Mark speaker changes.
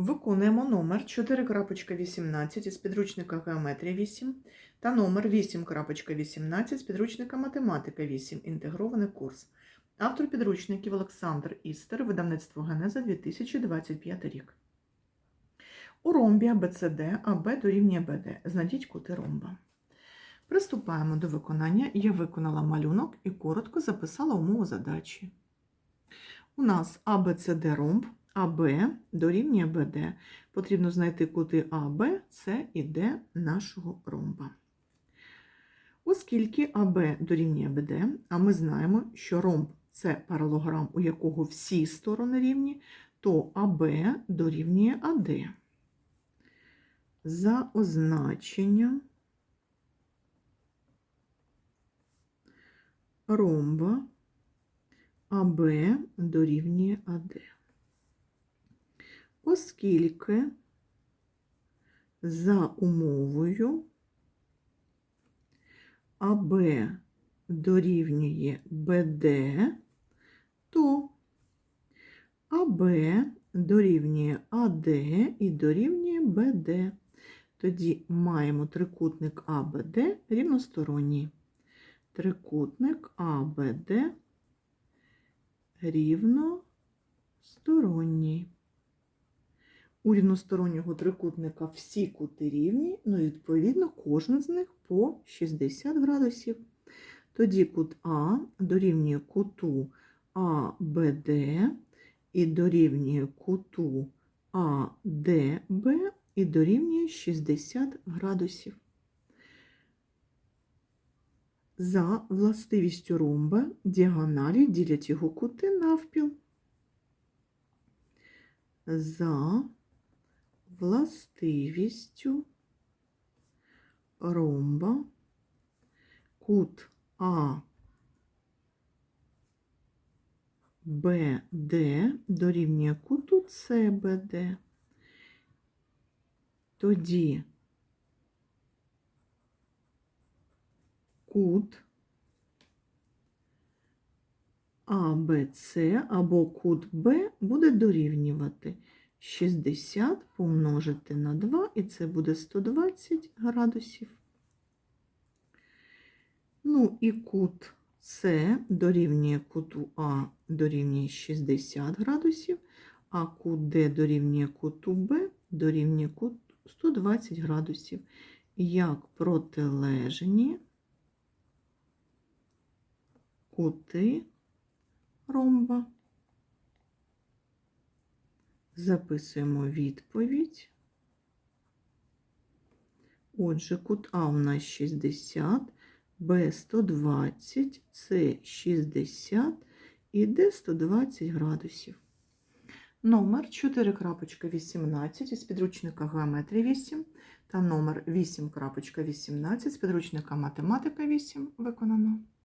Speaker 1: Виконуємо номер 4.18 із підручника Геометрія 8 та номер 8.18 з підручника Математика 8. Інтегрований курс. Автор підручників Олександр Істер, видавництво Генеза 2025 рік. У ромбі АБЦД АБ дорівнює БД. Знайдіть кути ромба. Приступаємо до виконання. Я виконала малюнок і коротко записала умову задачі. У нас АБЦД ромб, АБ дорівнює БД. Потрібно знайти кути АБ, С і Д нашого ромба. Оскільки АБ дорівнює БД, а ми знаємо, що ромб це паралограм, у якого всі сторони рівні, то АБ дорівнює АД. За означенням ромба АБ дорівнює АД. Оскільки за умовою АБ дорівнює БД, то АБ дорівнює АД і дорівнює БД. Тоді маємо трикутник АБД рівносторонній. Трикутник АБД рівносторонній. У рівностороннього трикутника всі кути рівні, ну і відповідно кожен з них по 60 градусів. Тоді кут А дорівнює куту АБД і дорівнює куту АДБ і дорівнює 60 градусів. За властивістю ромба діагоналі ділять його кути навпіл. За властивістю. Ромба. Кут А. БД дорівнює куту СБД. Тоді кут АБЦ або кут Б буде дорівнювати 60 помножити на 2, і це буде 120 градусів. Ну і кут С дорівнює куту А дорівнює 60 градусів, а кут Д дорівнює куту Б дорівнює кут 120 градусів. Як протилежні кути ромба. Записуємо відповідь. Отже, кут А у нас 60, Б 120, С 60 і Д 120 градусів. Номер 4.18 із підручника Геометрія 8 та номер 8.18 з підручника Математика 8 виконано.